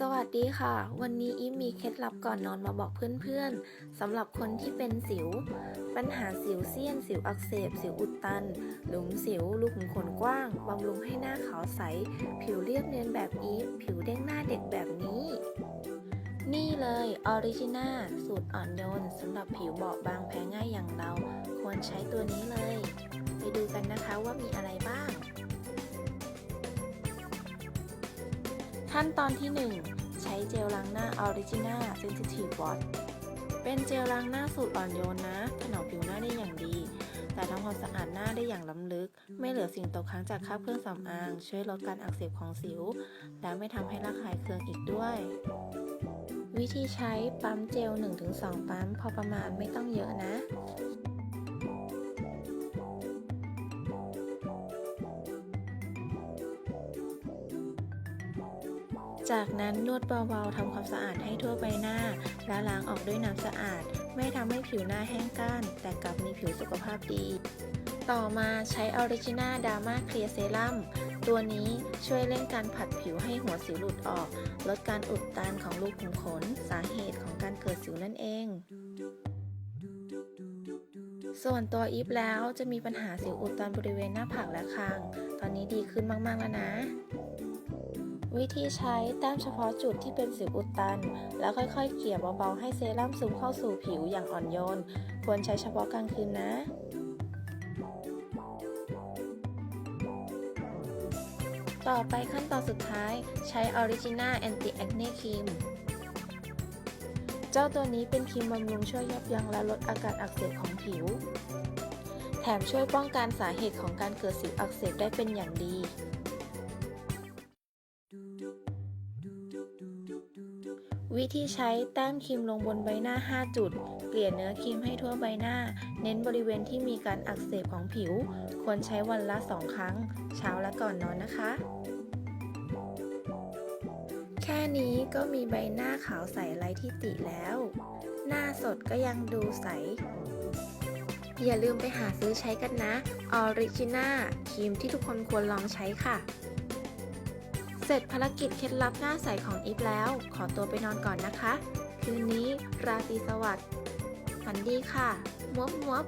สวัสดีค่ะ วันนี้อีฟมีเคล็ดลับก่อนนอนมาบอกเพื่อนๆสำหรับคนที่เป็นสิว ปัญหาสิวเซียน สิวอักเสบ สิวอุดตัน หลุมสิวลูกขุมขนกว้างบำรุงให้หน้าขาวใส ผิวเรียบเนียนแบบอีฟผิวเด้งหน้าเด็กแบบนี้ นี่เลยออริจินาสูตรอ่อนโยนสำหรับผิวเบาบางแพ้ง่ายอย่างเรา ควรใช้ตัวนี้เลย ไปดูกันนะคะว่ามีอะไร ขั้นตอนที่ 1 ใช้เจลล้างหน้า Origina Sensitive Wash เป็นเจลล้างหน้าสูตรอ่อนโยนนะ ถนอมผิวหน้าได้อย่างดี แต่ทำความสะอาดหน้าได้อย่างล้ำลึก ไม่เหลือสิ่งตกค้างจากคราบเครื่องสำอาง ช่วยลดการอักเสบของสิว และไม่ทำให้ระคายเคืองอีกด้วย วิธีใช้ปั๊มเจล 1-2 ปั๊มพอประมาณไม่ต้องเยอะนะ จากนั้นนวดเบาๆทำความสะอาดให้ทั่วใบหน้า แล้วล้างออกด้วยน้ำสะอาด ไม่ทำให้ผิวหน้าแห้งก้าน แต่กลับมีผิวสุขภาพดี ต่อมาใช้ Origina Derma Clear Serum ตัวนี้ช่วยเร่งการผัดผิวให้หัวสิวหลุดออก ลดการอุดตันของรูขุมขน สาเหตุของการเกิดสิวนั่นเอง ส่วนตัวอีฟแล้วจะมีปัญหาสิวอุดตันบริเวณหน้าผากและคาง ตอนนี้ดีขึ้นมากๆแล้วนะ วิธีใช้แต้มเฉพาะจุดที่เป็นสิวอุดตัน แล้วค่อยๆ เกี่ยเบาๆให้เซรั่มซึมเข้าสู่ผิวอย่างอ่อนโยน ควรใช้เฉพาะกลางคืนนะต่อไปขั้นตอนสุดท้ายใช้ Origina Anti Acne Cream เจ้าตัวนี้เป็นครีมบำรุงช่วยยับยั้งและลดอาการอักเสบของผิว แถมช่วยป้องกันสาเหตุของการเกิดสิวอักเสบได้เป็นอย่างดี วิธีใช้แต้มครีมลงบนใบหน้า 5 จุด เกลี่ยเนื้อครีมให้ทั่วใบหน้า เน้นบริเวณที่มีการอักเสบของผิว ควรใช้วันละ 2 ครั้ง เช้าและก่อนนอนนะคะ แค่นี้ก็มีใบหน้าขาวใสไร้ที่ติแล้ว หน้าสดก็ยังดูใส อย่าลืมไปหาซื้อใช้กันนะ Origina ครีมที่ทุกคนควรลองใช้ค่ะ เสร็จภารกิจเคล็ดลับหน้าใสของอีฟแล้ว ขอตัวไปนอนก่อนนะคะ คืนนี้ราตรีสวัสดิ์ฝันดีค่ะมวบมวบ